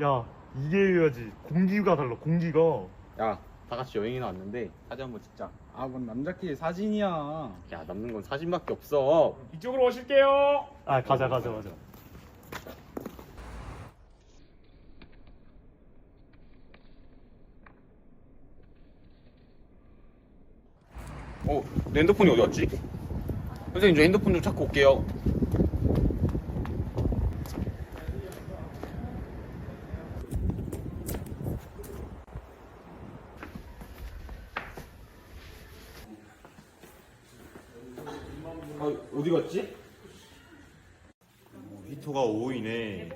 야 이게 해야지 공기가 달라 공기가 야, 다 같이 여행이나 왔는데 사진 한번 찍자. 아, 뭔 남자끼리 사진이야. 야, 남는 건 사진밖에 없어. 이쪽으로 오실게요. 아 가자 가자 가자 어, 내 핸드폰이 어디 갔지? 선생님, 저 핸드폰 좀 찾고 올게요. 아, 어디 갔지? 히토가 5위네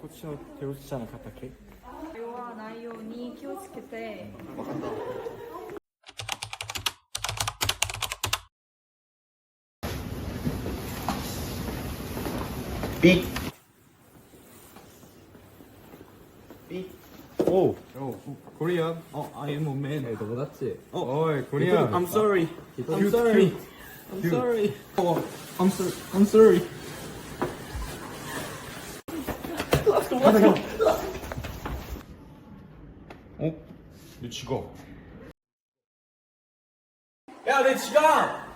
こっちの手打ちじゃなかったっけ会話内容に気をつけて 삐. 오, 코리안. 어, I am a man. 네, 너같지 어, 어이, 코리안. I'm sorry. I'm sorry. I'm sorry. 어, I'm sorry. I'm sorry. 어? 내 지갑. 야, 내 지갑.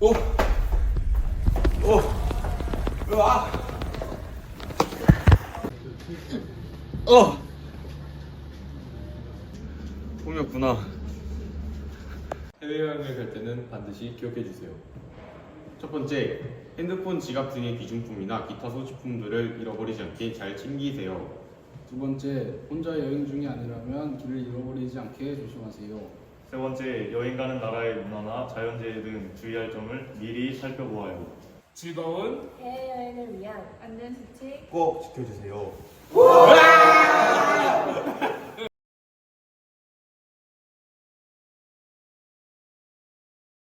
오! 오! 으아! 어! 꿈이었구나. 해외여행을 갈 때는 반드시 기억해 주세요. 첫 번째, 핸드폰, 지갑 등의 귀중품이나 기타 소지품들을 잃어버리지 않게 잘 챙기세요. 두 번째, 혼자 여행 중이 아니라면 길을 잃어버리지 않게 조심하세요. 세 번째, 여행 가는 나라의 문화나 자연재해 등 주의할 점을 미리 살펴보아요. 즐거운 해외여행을 위한 안전 수칙 꼭 지켜주세요.